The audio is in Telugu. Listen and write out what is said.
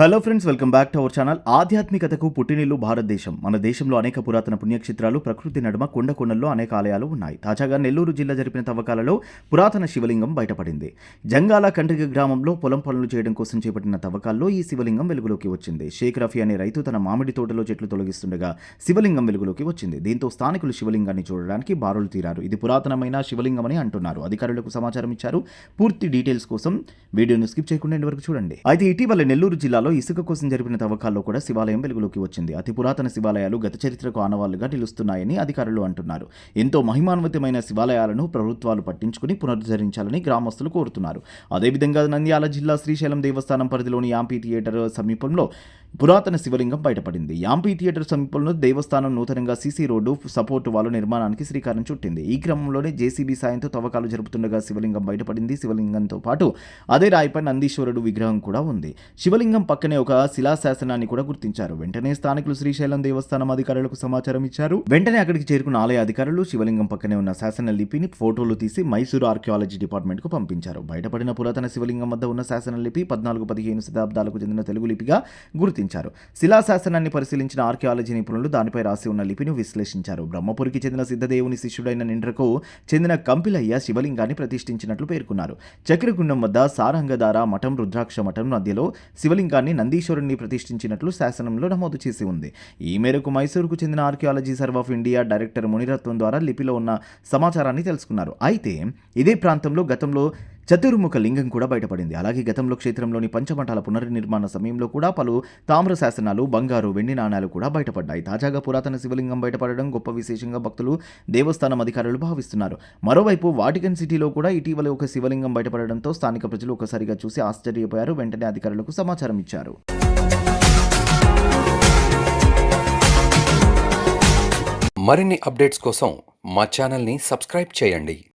Hello friends welcome back to our channel ఆధ్యాత్మికతకు పుట్టినిల్లు భారతదేశం. మన దేశంలో అనేక పురాతన పుణ్యక్షేత్రాలు ప్రకృతి నడుమ కొండ కొండల్లో అనేక ఆలయాలు ఉన్నాయి. తాజాగా నెల్లూరు జిల్లా జరిపిన తవ్వకాలలో పురాతన శివలింగం బయటపడింది. జంగాల కండ్రిగ గ్రామంలో పొలం పనులు చేయడం కోసం చేపట్టిన తవ్వకాల్లో ఈ శివలింగం వెలుగులోకి వచ్చింది. షేక్ రఫీ అనే రైతు తన మామిడి తోటలో చెట్లు తొలగిస్తుండగా శివలింగం వెలుగులోకి వచ్చింది. దీంతో స్థానికులు శివలింగాన్ని చూడడానికి బారులు తీరారు. ఇది పురాతనమైన శివలింగమని అంటున్నారు. అధికారులకు సమాచారం ఇచ్చారు. పూర్తి డీటెయిల్స్ కోసం వీడియోను స్కిప్ చేయకుండా వరకు చూడండి. అయితే ఇటీవల నెల్లూరు జిల్లా జిల్లాలో ఇసుక కోసం జరిపిన తవ్వకాల్లో కూడా శివాలయం వెలుగులోకి వచ్చింది. అతి పురాతన శివాలయాలు గత చరిత్రకు ఆనవాళ్ళుగా నిలుస్తున్నాయని అధికారులు అంటున్నారు. ఎంతో మహిమాన్వితమైన శివాలయాలను ప్రభుత్వాలు పట్టించుకుని పునరుద్ధరించాలని గ్రామస్తులు కోరుతున్నారు. అదేవిధంగా నంద్యాల జిల్లా శ్రీశైలం దేవస్థానం పరిధిలోని యాంపీ థియేటర్ సమీపంలో పురాతన శివలింగం బయటపడింది. యాంపీ థియేటర్ సమీపంలో దేవస్థానం నూతనంగా సీసీ రోడ్డు సపోర్టు వాళ్ళు నిర్మాణానికి శ్రీకారం చుట్టింది. ఈ క్రమంలోనే జేసీబీ సాయంతో తవ్వకాలు జరుపుతుండగా శివలింగం బయటపడింది. శివలింగంతో పాటు అదే రాయిపై నందీశ్వరుడు విగ్రహం కూడా ఉంది. శివలింగం పక్కనే ఒక శిలాశాసనాన్ని కూడా గుర్తించారు. వెంటనే స్థానికులు శ్రీశైలం దేవస్థానం అధికారులకు సమాచారం ఇచ్చారు. వెంటనే అక్కడికి చేరుకున్న ఆలయ అధికారులు శివలింగం పక్కనే ఉన్న శాసన లిపిని ఫోటోలు తీసి మైసూరు ఆర్కియాలజీ డిపార్ట్మెంట్కు పంపించారు. బయటపడిన పురాతన శివలింగం వద్ద ఉన్న శాసన లిపి పద్నాలుగు పదిహేను శతాబ్దాలకు చెందిన తెలుగు లిపిగా గుర్తించారు. శిలాశాసనాన్ని పరిశీలించిన ఆర్కియాలజీ నిపుణులు దానిపై రాసి ఉన్న లిపిని విశ్లేషించారు. బ్రహ్మపురికి చెందిన సిద్ధదేవుని శిష్యుడైన నిండ్రకు చెందిన కంపిలయ్య శివలింగాన్ని ప్రతిష్ఠించినట్లు పేర్కొన్నారు. చక్రగుండం వద్ద సారంగధార మఠం రుద్రాక్ష మఠం మధ్యలో శివలింగాన్ని నందీశ్వరుణ్ణి ప్రతిష్ఠించినట్లు శాసనంలో నమోదు చేసి ఉంది. ఈ మేరకు మైసూరుకు చెందిన archaeology survey of India director Muniratnam ద్వారా లిపిలో ఉన్న సమాచారాన్ని తెలుసుకున్నారు. అయితే ఇదే ప్రాంతంలో గతంలో చతుర్ముఖ లింగం కూడా బయటపడింది. అలాగే గతంలో క్షేత్రంలోని పంచమఠాల పునర్నిర్మాణ సమయంలో కూడా పలు తామ్ర శాసనాలు బంగారు వెండి నాణాలు కూడా బయటపడ్డాయి. తాజాగా పురాతన శివలింగం బయటపడడం గొప్ప విశేషంగా భక్తులు దేవస్థానం అధికారులు భావిస్తున్నారు. మరోవైపు వాటికన్ సిటీలో కూడా ఇటీవల ఒక శివలింగం బయటపడడంతో స్థానిక ప్రజలు ఒకసారిగా చూసి ఆశ్చర్యపోయారు. వెంటనే అధికారులకు సమాచారం ఇచ్చారు. మరిన్ని అప్డేట్స్ కోసం మా ఛానల్ని సబ్స్క్రైబ్ చేయండి.